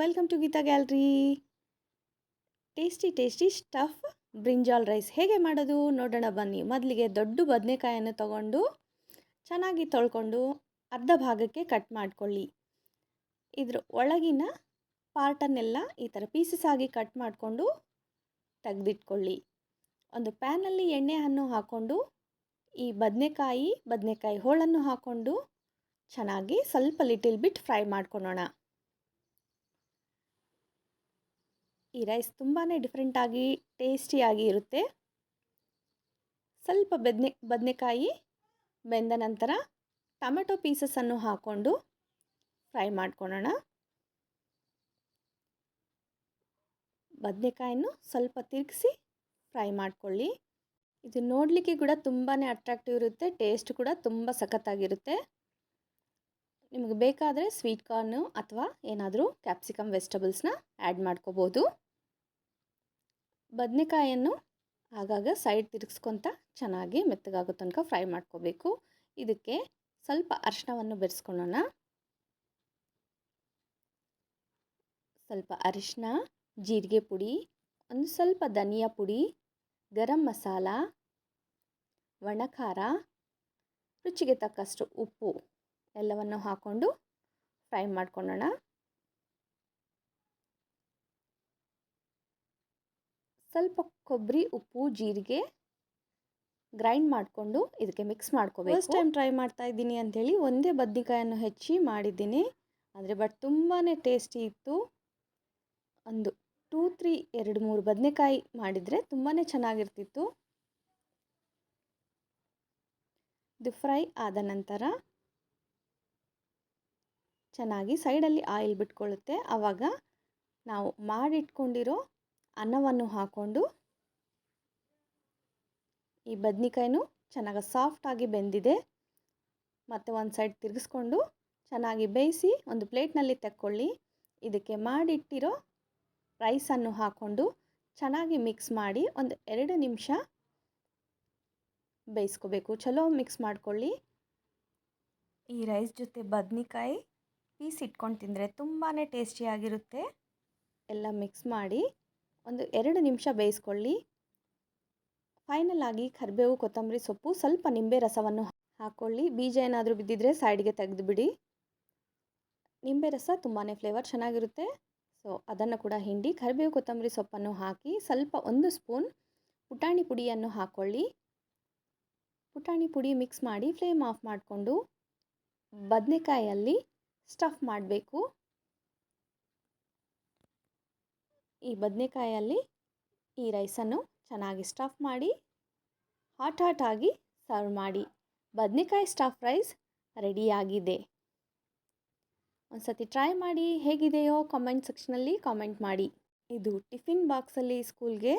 Welcome to Geetha gallery tasty tasty stuff brinjal rice ಹೇಗೆ ಮಾಡೋದು? ನೋಡೋಣ ಬನ್ನಿ. ಮೊದಲಿಗೆ ದೊಡ್ಡ ಬದನೆಕಾಯನ್ನು ತಗೊಂಡು ಚೆನ್ನಾಗಿ ತೊಳ್ಕೊಂಡು ಅರ್ಧ ಭಾಗಕ್ಕೆ ಕಟ್ ಮಾಡಿಕೊಳ್ಳಿ. ಇದ್ರ ಒಳಗಿನ ಪಾರ್ಟನ್ನೆಲ್ಲ ಈ ಥರ ಪೀಸಸ್ ಆಗಿ ಕಟ್ ಮಾಡಿಕೊಂಡು ತೆಗೆದಿಟ್ಕೊಳ್ಳಿ. ಒಂದು ಪ್ಯಾನಲ್ಲಿ ಎಣ್ಣೆಯನ್ನು ಹಾಕ್ಕೊಂಡು ಈ ಬದನೆಕಾಯಿ ಬದನೆಕಾಯಿ ಹೋಳನ್ನು ಹಾಕ್ಕೊಂಡು ಚೆನ್ನಾಗಿ ಸ್ವಲ್ಪ ಲಿಟಿಲ್ ಬಿಟ್ ಫ್ರೈ ಮಾಡ್ಕೊಳ್ಳೋಣ ಈ ರೈಸ್ ತುಂಬಾ ಡಿಫ್ರೆಂಟಾಗಿ ಟೇಸ್ಟಿಯಾಗಿ ಇರುತ್ತೆ. ಸ್ವಲ್ಪ ಬದನೆ, ಬದನೆಕಾಯಿ ಬೆಂದ ನಂತರ ಟೊಮೆಟೊ ಪೀಸಸನ್ನು ಹಾಕ್ಕೊಂಡು ಫ್ರೈ ಮಾಡ್ಕೊಳ್ಳೋಣ ಬದನೆಕಾಯನ್ನು ಸ್ವಲ್ಪ ತಿರುಗಿಸಿ ಫ್ರೈ ಮಾಡಿಕೊಳ್ಳಿ. ಇದು ನೋಡಲಿಕ್ಕೆ ಕೂಡ ತುಂಬಾ ಅಟ್ರಾಕ್ಟಿವ್ ಇರುತ್ತೆ ಟೇಸ್ಟ್ ಕೂಡ ತುಂಬ ಸಖತ್ತಾಗಿರುತ್ತೆ. ನಿಮಗೆ ಬೇಕಾದರೆ ಸ್ವೀಟ್ ಕಾರ್ನು ಅಥವಾ ಏನಾದರೂ ಕ್ಯಾಪ್ಸಿಕಮ್ ವೆಜಿಟೇಬಲ್ಸ್ನ ಆ್ಯಡ್ ಮಾಡ್ಕೋಬೋದು. ಬದನೆಕಾಯನ್ನು ಆಗಾಗ ಸೈಡ್ ತಿರುಗಿಸ್ಕೊತ ಚೆನ್ನಾಗಿ ಮೆತ್ತಗಾಗೋ ತನಕ ಫ್ರೈ ಮಾಡ್ಕೋಬೇಕು. ಇದಕ್ಕೆ ಸ್ವಲ್ಪ ಅರಿಶಿನವನ್ನು ಬೆರೆಸ್ಕೊಳ್ಳೋಣ ಸ್ವಲ್ಪ ಅರಿಶಿನ ಜೀರಿಗೆ ಪುಡಿ, ಒಂದು ಸ್ವಲ್ಪ ಧನಿಯಾ ಪುಡಿ, ಗರಂ ಮಸಾಲ, ಒಣಖಾರ, ರುಚಿಗೆ ತಕ್ಕಷ್ಟು ಉಪ್ಪು ಎಲ್ಲವನ್ನು ಹಾಕ್ಕೊಂಡು ಫ್ರೈ ಮಾಡ್ಕೊಳ್ಳೋಣ ಸ್ವಲ್ಪ ಕೊಬ್ಬರಿ, ಉಪ್ಪು, ಜೀರಿಗೆ ಗ್ರೈಂಡ್ ಮಾಡಿಕೊಂಡು ಇದಕ್ಕೆ ಮಿಕ್ಸ್ ಮಾಡ್ಕೋಬೇಕು. ಫಸ್ಟ್ ಟೈಮ್ ಟ್ರೈ ಮಾಡ್ತಾ ಇದ್ದೀನಿ ಅಂಥೇಳಿ ಒಂದೇ ಬದ್ನಿಕಾಯನ್ನು ಹೆಚ್ಚಿ ಮಾಡಿದ್ದೀನಿ. ಆದರೆ ಬಟ್ ತುಂಬಾ ಟೇಸ್ಟಿ ಇತ್ತು. ಒಂದು ಟೂ ತ್ರೀ ಎರಡು, ಮೂರು ಬದನೆಕಾಯಿ ಮಾಡಿದರೆ ತುಂಬಾ ಚೆನ್ನಾಗಿರ್ತಿತ್ತು. ಇದು ಫ್ರೈ ಆದ ನಂತರ ಚೆನ್ನಾಗಿ ಸೈಡಲ್ಲಿ ಆಯಿಲ್ ಬಿಟ್ಕೊಳ್ಳುತ್ತೆ. ಆವಾಗ ನಾವು ಮಾಡಿಟ್ಕೊಂಡಿರೋ ಅನ್ನವನ್ನು ಹಾಕ್ಕೊಂಡು ಈ ಬದ್ನಿಕಾಯಿನೂ ಚೆನ್ನಾಗಿ ಸಾಫ್ಟಾಗಿ ಬೆಂದಿದೆ. ಮತ್ತು ಒಂದು ಸೈಡ್ ತಿರುಗಿಸ್ಕೊಂಡು ಚೆನ್ನಾಗಿ ಬೇಯಿಸಿ ಒಂದು ಪ್ಲೇಟ್ನಲ್ಲಿ ತಕ್ಕೊಳ್ಳಿ. ಇದಕ್ಕೆ ಮಾಡಿಟ್ಟಿರೋ ರೈಸನ್ನು ಹಾಕ್ಕೊಂಡು ಚೆನ್ನಾಗಿ ಮಿಕ್ಸ್ ಮಾಡಿ ಒಂದು ಎರಡು ನಿಮಿಷ ಬೇಯಿಸ್ಕೋಬೇಕು. ಚಲೋ ಮಿಕ್ಸ್ ಮಾಡ್ಕೊಳ್ಳಿ. ಈ ರೈಸ್ ಜೊತೆ ಬದ್ನಿಕಾಯಿ ಪೀಸ್ ಇಟ್ಕೊಂಡು ತಿಂದರೆ ತುಂಬಾ ಟೇಸ್ಟಿಯಾಗಿರುತ್ತೆ ಎಲ್ಲ ಮಿಕ್ಸ್ ಮಾಡಿ ಒಂದು ಎರಡು ನಿಮಿಷ ಬೇಯಿಸ್ಕೊಳ್ಳಿ. ಫೈನಲ್ ಆಗಿ ಕರಿಬೇವು, ಕೊತ್ತಂಬರಿ ಸೊಪ್ಪು, ಸ್ವಲ್ಪ ನಿಂಬೆ ರಸವನ್ನು ಹಾಕ್ಕೊಳ್ಳಿ ಬೀಜ ಏನಾದರೂ ಬಿದ್ದಿದ್ರೆ ಸೈಡ್ಗೆ ತೆಗೆದುಬಿಡಿ ನಿಂಬೆ ರಸ ತುಂಬಾ ಫ್ಲೇವರ್ ಚೆನ್ನಾಗಿರುತ್ತೆ. ಸೊ ಅದನ್ನು ಕೂಡ ಹಿಂಡಿ, ಕರಿಬೇವು, ಕೊತ್ತಂಬರಿ ಸೊಪ್ಪನ್ನು ಹಾಕಿ ಸ್ವಲ್ಪ ಒಂದು ಸ್ಪೂನ್ ಪುಟಾಣಿ ಪುಡಿಯನ್ನು ಹಾಕ್ಕೊಳ್ಳಿ ಪುಟಾಣಿ ಪುಡಿ ಮಿಕ್ಸ್ ಮಾಡಿ ಫ್ಲೇಮ್ ಆಫ್ ಮಾಡಿಕೊಂಡು ಬದನೆಕಾಯಲ್ಲಿ ಸ್ಟಫ್ ಮಾಡಬೇಕು. ಈ ಬದನೆಕಾಯಲ್ಲಿ ಈ ರೈಸನ್ನು ಚೆನ್ನಾಗಿ ಸ್ಟಫ್ ಮಾಡಿ ಹಾಟ್ ಹಾಟ್ ಆಗಿ ಸರ್ವ್ ಮಾಡಿ. ಬದನೆಕಾಯಿ ಸ್ಟಫ್ ರೈಸ್ ರೆಡಿಯಾಗಿದೆ. ಒಂದು ಸತಿ ಟ್ರೈ ಮಾಡಿ ಹೇಗಿದೆಯೋ ಕಾಮೆಂಟ್ ಸೆಕ್ಷನಲ್ಲಿ ಕಾಮೆಂಟ್ ಮಾಡಿ. ಇದು ಟಿಫಿನ್ ಬಾಕ್ಸಲ್ಲಿ ಸ್ಕೂಲ್ಗೆ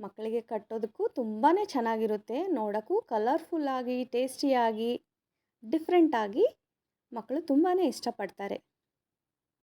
ಮಕ್ಕಳಿಗೆ ಕಟ್ಟೋದಕ್ಕೂ ತುಂಬಾ ಚೆನ್ನಾಗಿರುತ್ತೆ. ನೋಡೋಕ್ಕೂ ಕಲರ್ಫುಲ್ಲಾಗಿ ಟೇಸ್ಟಿಯಾಗಿ ಡಿಫ್ರೆಂಟಾಗಿ ಮಕ್ಕಳು ತುಂಬಾ ಇಷ್ಟಪಡ್ತಾರೆ.